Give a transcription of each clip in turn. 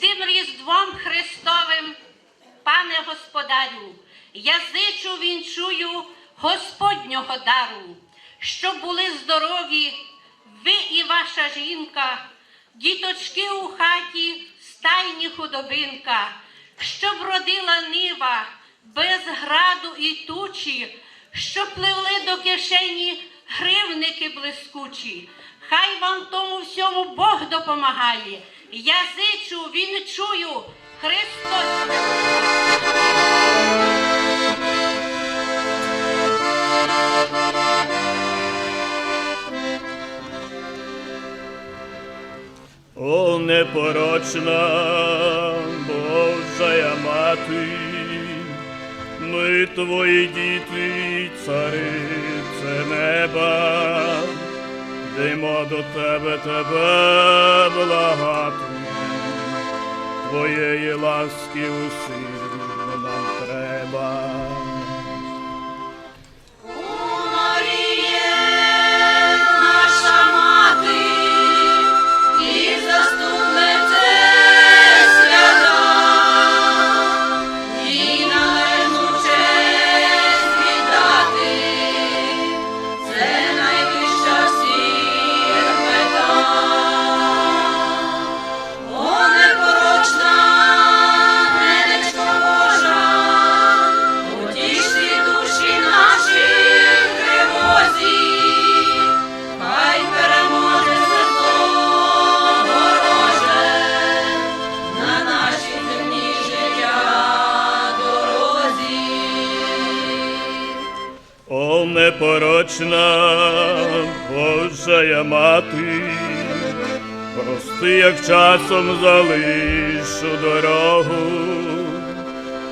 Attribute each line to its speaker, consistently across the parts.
Speaker 1: тим Різдвом Христовим, пане Господарю, я вінчую Господнього дару, щоб були здорові ви і ваша жінка, діточки у хаті, стайні худобинка, щоб родила нива без граду і тучі, щоб пливли до кишені гривники блискучі. Хай вам тому всьому Бог допомагає. Я зичу, вінчую, Христос.
Speaker 2: О, непорочна Божая мати, ми твої діти, царице неба, йдемо до тебе, тебе благати, твоєї ласки усім нам треба.
Speaker 3: Непорочна
Speaker 2: Божая мати, прости, як часом залишу дорогу,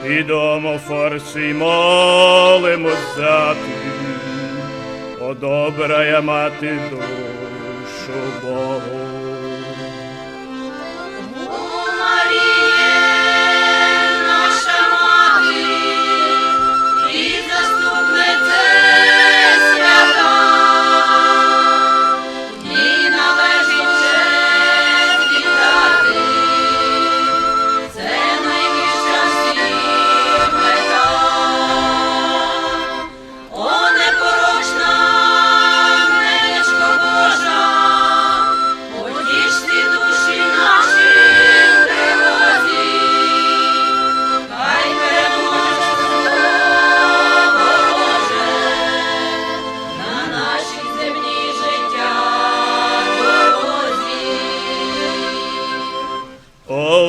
Speaker 2: Ідемо форсі молимо взяти, о добрая мати душу Богу.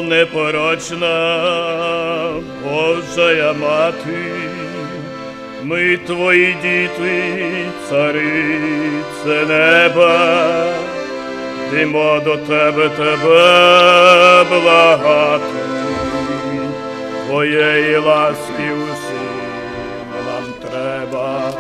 Speaker 2: Непорочна. Божая мати, ми твої діти, царице неба, йдемо до тебе, тебе благати, твоєї ласки усім нам треба.